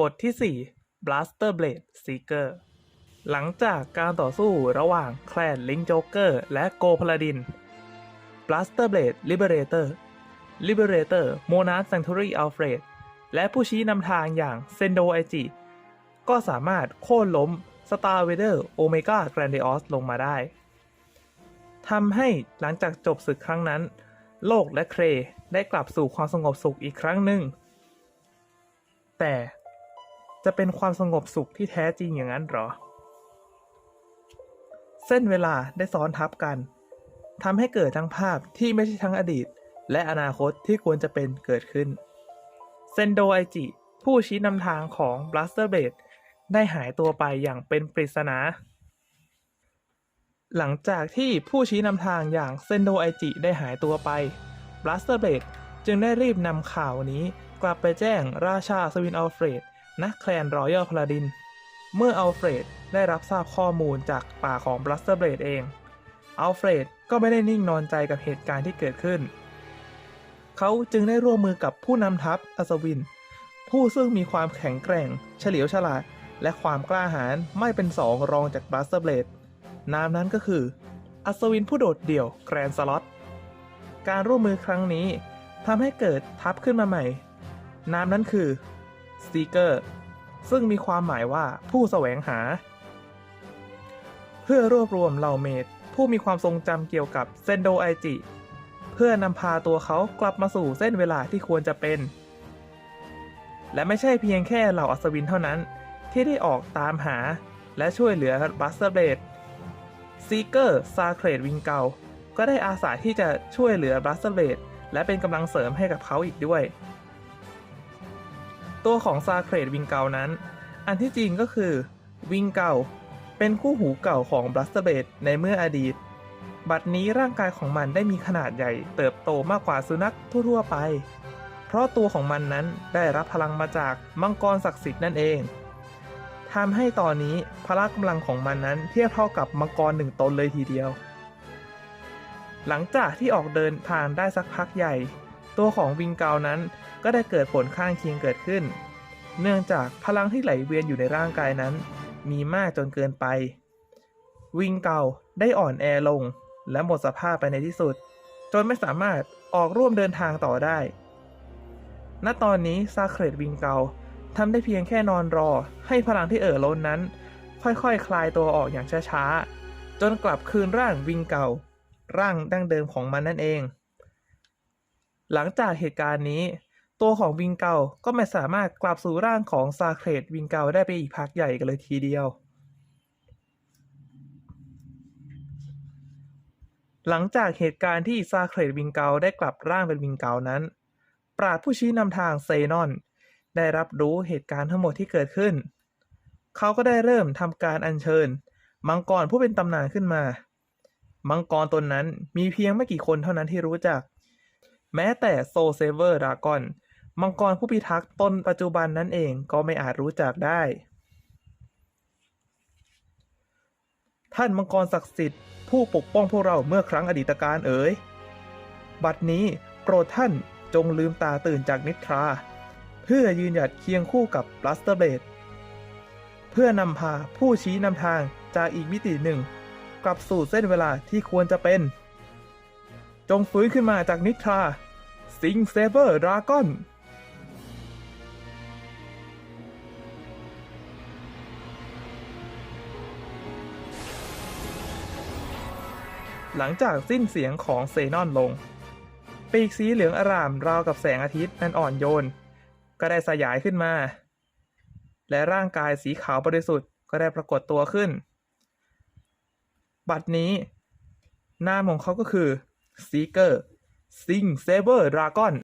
บทที่ 4 Blaster Blade Seeker หลังจากการต่อสู้ระหว่างแคลนลิงโจเกอร์และโกพลาดิน Blaster Blade Liberator Liberator Monarch Sanctuary Alfred และผู้ชี้นำทางอย่างเซนโดไอจิก็สามารถโค่นล้ม Star Vader Omega Grandios ลงมาได้ทำให้หลังจากจบศึกครั้งนั้น โลกและเครได้กลับสู่ความสงบสุขอีกครั้งหนึ่ง แต่ จะเป็นความสงบสุขที่แท้จริงอย่างนั้นหรอ เส้นเวลาได้ซ้อนทับกันทำให้เกิดทั้งภาพที่ไม่ใช่ทั้งอดีต และอนาคตที่ควรจะเป็นเกิดขึ้น เซนโดไอจิ ผู้ชี้นำทางของ Blaster Blade ได้หายตัวไปอย่างเป็นปริศนา หลังจากที่ผู้ชี้นำทางอย่างเซนโดไอจิได้หายตัวไป Blaster Blade จึงได้รีบนำข่าวนี้กลับไปแจ้งราชาสวินอัลเฟรด นักแคลนรอยัลพลาดิน เมื่ออัลเฟรดได้รับทราบข้อมูลจากป่าของ Blaster Blade เอง อัลเฟรดก็ไม่ได้นิ่งนอนใจกับเหตุการณ์ที่เกิดขึ้น เขาจึงได้ร่วมมือกับผู้นำทัพอัศวิน ผู้ซึ่งมีความแข็งแกร่ง เฉลียวฉลาด และความกล้าหาญไม่เป็นสองรองจาก Blaster Blade นามนั้นก็คือ อัศวินผู้โดดเดี่ยวแกรนสล็อต การร่วมมือครั้งนี้ทำให้เกิดทัพขึ้นมาใหม่ นามนั้นคือ Seeker ซึ่งมีความหมายว่าผู้แสวงหา เพื่อรวบรวมเหล่าเมดผู้มีความทรงจำเกี่ยวกับเซนโดไอจิ เพื่อนำพาตัวเขากลับมาสู่เส้นเวลาที่ควรจะเป็น และไม่ใช่เพียงแค่เหล่าอัศวินเท่านั้น ที่ได้ออกตามหาและช่วยเหลือบัสเตอร์เบดซีเกอร์ซาเครดวิงเกาก็ได้อาสาที่จะช่วยเหลือบัสเตอร์เบดและเป็นกำลังเสริมให้กับเขาอีกด้วย ตัวของซาเครดวิงเกานั้น อันที่จริงก็คือ วิงเกาเป็นคู่หูเก่าของบลัสเตอร์เบดในเมื่ออดีต บัดนี้ร่างกายของมันได้มีขนาดใหญ่เติบโตมากกว่าสุนัขทั่วๆไป เพราะตัวของมันนั้นได้รับพลังมาจากมังกรศักดิ์สิทธิ์นั่นเองทำให้ตอนนี้พละกำลังของมันนั้นเทียบเท่ากับมังกรหนึ่งตนเลยทีเดียว หลังจากที่ออกเดินทางได้สักพักใหญ่ ตัวของวิงเกานั้นก็ได้เกิดผลข้างเคียงเกิดขึ้น เนื่องจากพลังที่ไหลเวียนอยู่ในร่างกายนั้น มีมากจนเกินไป วิงเกาได้อ่อนแอลงและหมดสภาพไปในที่สุด จนไม่สามารถออกร่วมเดินทางต่อได้ ณ ตอนนี้ซาเครดวิงเกาทำได้เพียงแค่นอนรอ ให้พลังที่เอ่อล้นนั้น ค่อยๆคคลายตัวออกอย่างช้าๆ จนกลับคืนร่างวิงเการ่างดั้งเดิมของมันนั่นเอง หลังจากเหตุการณ์นี้ ตัวของวิงเกาก็ไม่สามารถกลับสู่ร่างของซาเครดวิงเกาได้ไปอีกพักใหญ่กันเลยทีเดียว หลังจากเหตุการณ์ที่ซาเครดวิงเกาได้กลับร่างเป็นวิงเกานั้น ปราดผู้ชี้นำทางเซนอน ได้รับรู้เหตุการณ์ทั้งหมดที่เกิดขึ้น เขาก็ได้เริ่มทำการอัญเชิญ มังกรผู้เป็นตำนานขึ้นมา มังกรตนนั้นมีเพียงไม่กี่คนเท่านั้นที่รู้จัก แม้แต่โซเซเวอร์ดากอน มังกรผู้พิทักษ์ตนปัจจุบันนั้นเองก็ไม่อาจรู้จักได้ ท่านมังกรศักดิ์สิทธิ์ผู้ปกป้องพวกเราเมื่อครั้งอดีตการเอ๋ย บัดนี้โปรดท่านจงลืมตาตื่นจากนิทรา เพื่อยืนหยัดเคียงคู่กับบลัสเตอร์เบดเพื่อนำพาผู้ชี้นำทางจากอีกมิติหนึ่ง กลับสู่เส้นเวลาที่ควรจะเป็น จงฟื้นขึ้นมาจากนิทรา ซิงเซเบอร์ดราก้อนหลังจากสิ้นเสียงของเซนอนลง ปีกสีเหลืองอารามราวกับแสงอาทิตย์นั้นอ่อนโยน ก็ได้สยายขึ้นมา และร่างกายสีขาวบริสุทธิ์ก็ได้ปรากฏตัวขึ้น บัดนี้ นามของเขาก็คือซีเกอร์ ซิงเซเบอร์ดราก้อน